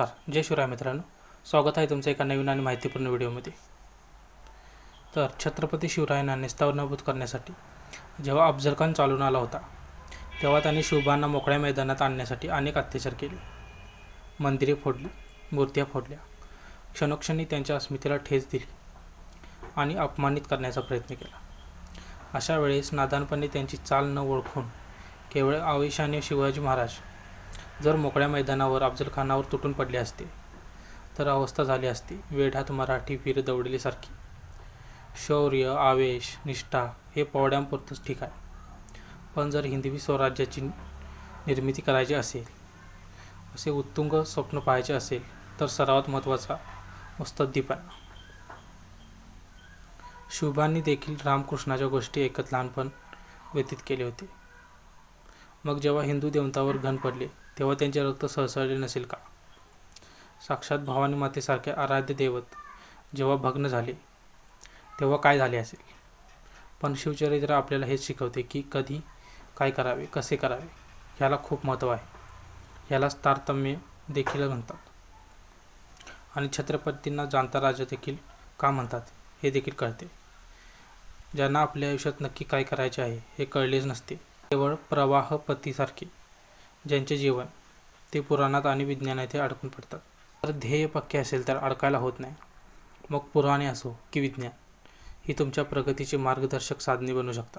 नमस्कार जय शिवराय मित्रांनो. स्वागत आहे तुमचं एका नवीन आणि माहितीपूर्ण व्हिडिओमध्ये. तर छत्रपती शिवरायांना निस्तावनाभूत करण्यासाठी जेव्हा अफजल खान चालून आला होता तेव्हा त्यांनी शिवबांना मोकळ्या मैदानात आणण्यासाठी अनेक अत्याचार केले. मंदिरे फोडली मूर्त्या फोडल्या क्षणोक्षणी त्यांच्या अस्मितेला ठेच दिली आणि अपमानित करण्याचा प्रयत्न केला. अशा वेळेस नादानपणे त्यांची चाल न ओळखून केवळ आवेशाने शिवाजी महाराज जर मोकळ्या मैदानावर अफजलखानावर तुटून पडले असते तर अवस्था झाली असती. वेढात मराठी वीर दौडलीसारखी. शौर्य आवेश निष्ठा हे पवड्यांपुरतंच ठीक आहे. पण जर हिंदवी स्वराज्याची निर्मिती करायची असेल असे उत्तुंग स्वप्न पाहायचे असेल तर सर्वात महत्त्वाचा मुस्तद्दीपणा शुभांनी देखील रामकृष्णाच्या गोष्टी ऐकत लहानपण व्यतीत केले होते. मग जेव्हा हिंदू देवतांवर घन पडले तेव्हा त्यांचे रक्त सळसळले नसेल का? साक्षात भावानी मातेसारखे आराध्य दैवत जेव्हा भग्न झाले तेव्हा काय झाले असेल? पण शिवचरित्र आपल्याला हेच शिकवते की कधी काय करावे कसे करावे ह्याला खूप महत्त्व आहे. ह्यालाच तारतम्य देखील म्हणतात. आणि छत्रपतींना जाणता राजा देखील का म्हणतात हे देखील कळते. ज्यांना आपल्या आयुष्यात नक्की काय करायचे आहे हे कळलेच नसते. केवळ प्रवाहपतीसारखे ज्यांचे जीवन ते पुराणात आणि विज्ञानात अडकून पडतात. तर ध्येय पक्के असेल तर अडकायला होत नाही. मग पुराणे असो की विज्ञान ही तुमच्या प्रगतीचे मार्गदर्शक साधने बनू शकतात.